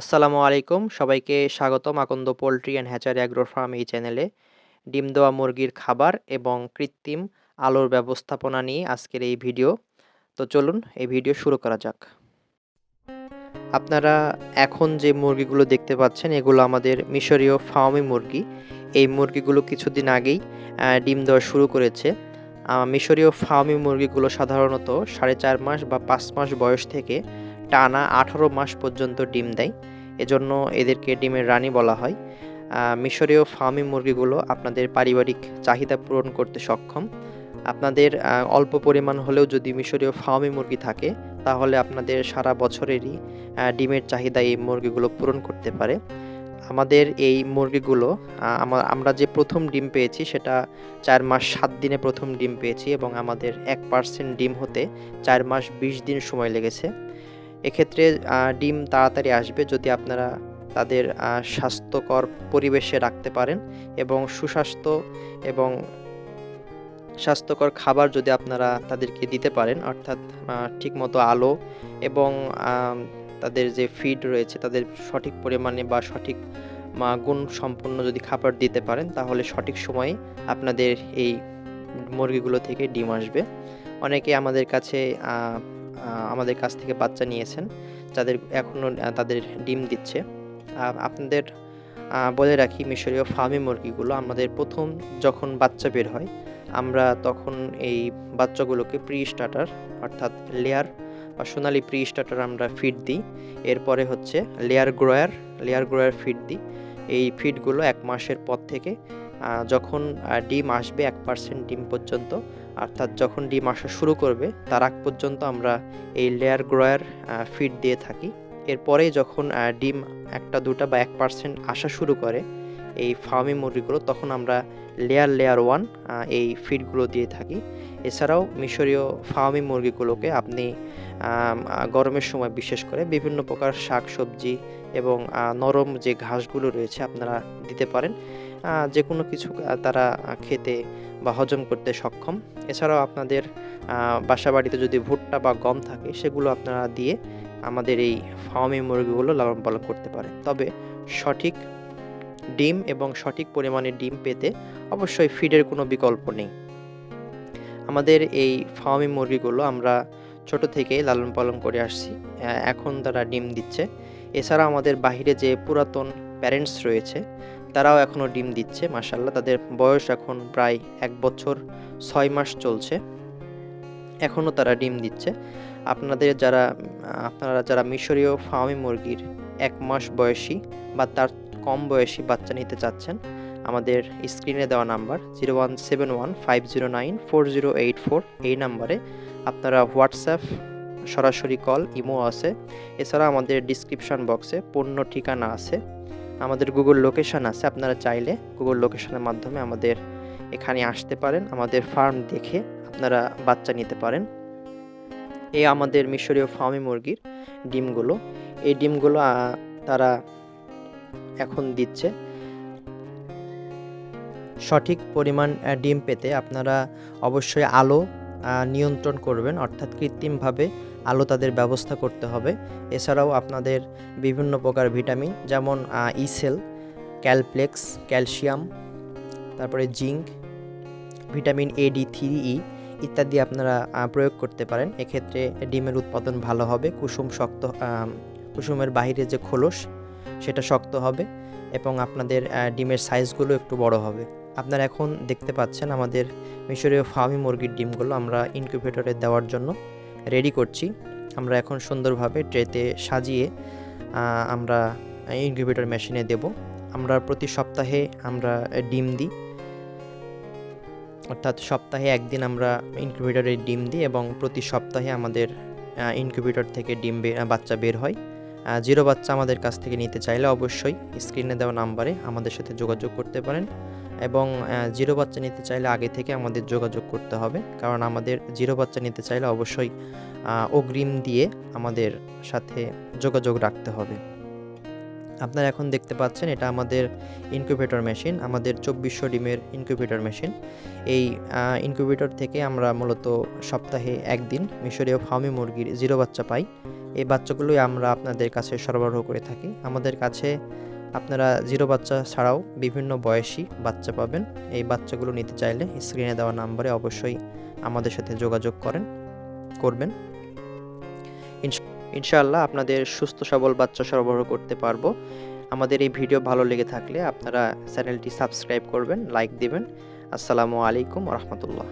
আসসালামু আলাইকুম। সবাইকে স্বাগতম Akanda poultry and hatchery agro farm এই চ্যানেলে। ডিম দেওয়া মুরগির খাবার এবং কৃত্রিম আলোর ব্যবস্থাপনা নিয়ে আজকের এই ভিডিও। তো চলুন, এই ভিডিও শুরু করা যাক। আপনারা এখন যে মুরগিগুলো দেখতে পাচ্ছেন, এগুলো আমাদের মিশরীয় ফার্মি মুরগি। এই মুরগিগুলো কিছুদিন আগেই ডিম দেওয়া শুরু করেছে। মিশরীয় ফার্মি মুরগিগুলো সাধারণত সাড়ে চার মাস বা পাঁচ মাস বয়স থেকে টানা আঠারো মাস পর্যন্ত ডিম দেয়। এজন্য এদেরকে ডিমের রানী বলা হয়। মিশরীয় ফার্মি মুরগিগুলো আপনাদের পারিবারিক চাহিদা পূরণ করতে সক্ষম। আপনাদের অল্প পরিমাণ হলেও যদি মিশরীয় ফার্মি মুরগি থাকে, তাহলে আপনাদের সারা বছরেরই ডিমের চাহিদা এই মুরগিগুলো পূরণ করতে পারে। আমাদের এই মুরগিগুলো আমরা যে প্রথম ডিম পেয়েছি সেটা চার মাস সাত দিনে প্রথম ডিম পেয়েছি এবং আমাদের এক পার্সেন্ট ডিম হতে চার মাস বিশ দিন সময় লেগেছে। এক্ষেত্রে ডিম তাড়াতাড়ি আসবে যদি আপনারা তাদের স্বাস্থ্যকর পরিবেশে রাখতে পারেন এবং সুস্বাস্থ্য এবং স্বাস্থ্যকর খাবার যদি আপনারা তাদেরকে দিতে পারেন, অর্থাৎ ঠিকমতো আলো এবং তাদের যে ফিড রয়েছে, তাদের সঠিক পরিমাণে বা সঠিক গুণ সম্পন্ন যদি খাবার দিতে পারেন, তাহলে সঠিক সময়ে আপনাদের এই মুরগিগুলো থেকে ডিম আসবে। অনেকে আমাদের কাছে আমাদের কাছ থেকে বাচ্চা নিয়েছেন, যাদের এখনও তাদের ডিম দিচ্ছে। আপনাদের বলে রাখি মিশরীয় ফার্মি মুরগিগুলো আমাদের প্রথম যখন বাচ্চা বের হয়, আমরা তখন এই বাচ্চাগুলোকে প্রি স্টার্টার অর্থাৎ লেয়ার বা সোনালি প্রি স্টার্টার আমরা ফিড দিই। এরপরে হচ্ছে layer grower layer grower feed দিই। এই ফিডগুলো এক মাসের পর থেকে যখন ডিম আসবে এক পার্সেন্ট ডিম পর্যন্ত অর্থাৎ যখন ডিম আসা শুরু করবে, তার আগ পর্যন্ত আমরা এই লেয়ার গ্রোয়ার ফিড দিয়ে থাকি। এরপরে যখন ডিম একটা, দুটা বা এক পার্সেন্ট আসা শুরু করে এই ফার্মি মুরগিগুলো, তখন আমরা লেয়ার লেয়ার ওয়ান এই ফিডগুলো দিয়ে থাকি। এছাড়াও মিশরীয় ফার্মি মুরগিগুলোকে আপনি গরমের সময় বিশেষ করে বিভিন্ন প্রকার শাক সবজি এবং নরম যে ঘাসগুলো রয়েছে আপনারা দিতে পারেন। যে কোনো কিছু তারা খেতে বা হজম করতে সক্ষম। এছাড়াও আপনাদের বাসা বাড়িতে যদি ভুট্টা বা গম থাকে, সেগুলো আপনারা দিয়ে আমাদের এই ফার্মি মুরগিগুলো লালন পালন করতে পারেন। তবে সঠিক ডিম এবং সঠিক পরিমাণে ডিম পেতে অবশ্যই ফিডের কোনো বিকল্প নেই। আমাদের এই ফার্মি মুরগিগুলো আমরা ছোট থেকে লালন পালন করে আসছি এখন তারা ডিম দিচ্ছে। এছাড়া আমাদের বাইরে যে পুরাতন প্যারেন্টস রয়েছে, তারাও এখনও ডিম দিচ্ছে মাসাল্লাহ তাদের বয়স এখন প্রায় এক বছর ছয় মাস চলছে। এখনও তারা ডিম দিচ্ছে। আপনাদের যারা, আপনারা যারা মিশরীয় ফার্মি মুরগির এক মাস বয়সী বা তার কম বয়সী বাচ্চা নিতে চাচ্ছেন, আমাদের স্ক্রিনে দেওয়া number zero one seven one five zero nine four zero eight four, এই নাম্বারে আপনারা হোয়াটসঅ্যাপ, সরাসরি কল, ইমো আছে। এছাড়া আমাদের ডিসক্রিপশন বক্সে পণ্য ঠিকানা আছে। আমাদের গুগল লোকেশান আছে, আপনারা চাইলে গুগল লোকেশনের মাধ্যমে আমাদের এখানে আসতে পারেন, আমাদের ফার্ম দেখে আপনারা বাচ্চা নিতে পারেন। এই আমাদের মিশরীয় ফার্মি মুরগির ডিমগুলো। এই ডিমগুলো তারা এখন দিচ্ছে। সঠিক পরিমাণ ডিম পেতে আপনারা অবশ্যই আলো নিয়ন্ত্রণ করবেন, অর্থাৎ কৃত্রিমভাবে আলো তাদের ব্যবস্থা করতে হবে। এছাড়াও আপনাদের বিভিন্ন প্রকার ভিটামিন, যেমন ইসেল, ক্যালপ্লেক্স, ক্যালসিয়াম, তারপরে zinc, vitamin A D three E ইত্যাদি আপনারা প্রয়োগ করতে পারেন। এক্ষেত্রে ডিমের উৎপাদন ভালো হবে, কুসুম শক্ত কুসুমের বাইরে যে খোলস সেটা শক্ত হবে এবং আপনাদের ডিমের সাইজগুলো একটু বড় হবে। আপনারা এখন দেখতে পাচ্ছেন আমাদের মিশরীয় ফার্মি মুরগির ডিমগুলো আমরা ইনকিউবেটরে দেওয়ার জন্য রেডি করছি। আমরা এখন সুন্দরভাবে ট্রেতে সাজিয়ে আমরা ইনকিউবেটর মেশিনে দেব। আমরা প্রতি সপ্তাহে আমরা ডিম দিই। অর্থাৎ সপ্তাহে একদিন আমরা ইনকিউবেটরে ডিম দিই এবং প্রতি সপ্তাহে আমাদের ইনকিউবেটর থেকে ডিম বাচ্চা বের হয়। জিরো বাচ্চা আমাদের কাছ থেকে নিতে চাইলে অবশ্যই স্ক্রিনে দেওয়া নাম্বারে আমাদের সাথে যোগাযোগ করতে পারেন এবং জিরো বাচ্চা নিতে চাইলে আগে থেকে আমাদের যোগাযোগ করতে হবে। কারণ আমাদের জিরো বাচ্চা নিতে চাইলে অবশ্যই অগ্রিম দিয়ে আমাদের সাথে যোগাযোগ রাখতে হবে। আপনারা এখন দেখতে পাচ্ছেন এটা আমাদের ইনকিউবেটর মেশিন আমাদের চব্বিশশো ডিমের ইনকিউবেটর মেশিন এই ইনকিউবেটর থেকে আমরা মূলত সপ্তাহে একদিন মিশরীয় ফার্মি মুরগির জিরো বাচ্চা পাই। এই বাচ্চাগুলোই আমরা আপনাদের কাছে সরবরাহ করে থাকি। আমাদের কাছে আপনারা জিরো বাচ্চা ছাড়াও বিভিন্ন বয়সী বাচ্চা পাবেন। এই বাচ্চাগুলো নিতে চাইলে স্ক্রিনে দেওয়া নাম্বারে অবশ্যই আমাদের সাথে যোগাযোগ করেন, করবেন। ইনশ- ইনশাআল্লাহ আপনাদের সুস্থ, সবল বাচ্চা সরবরাহ করতে পারব। আমাদের এই ভিডিও ভালো লেগে থাকলে আপনারা চ্যানেলটি সাবস্ক্রাইব করবেন, লাইক দিবেন। আসসালামু আলাইকুম রহমতুল্লাহ।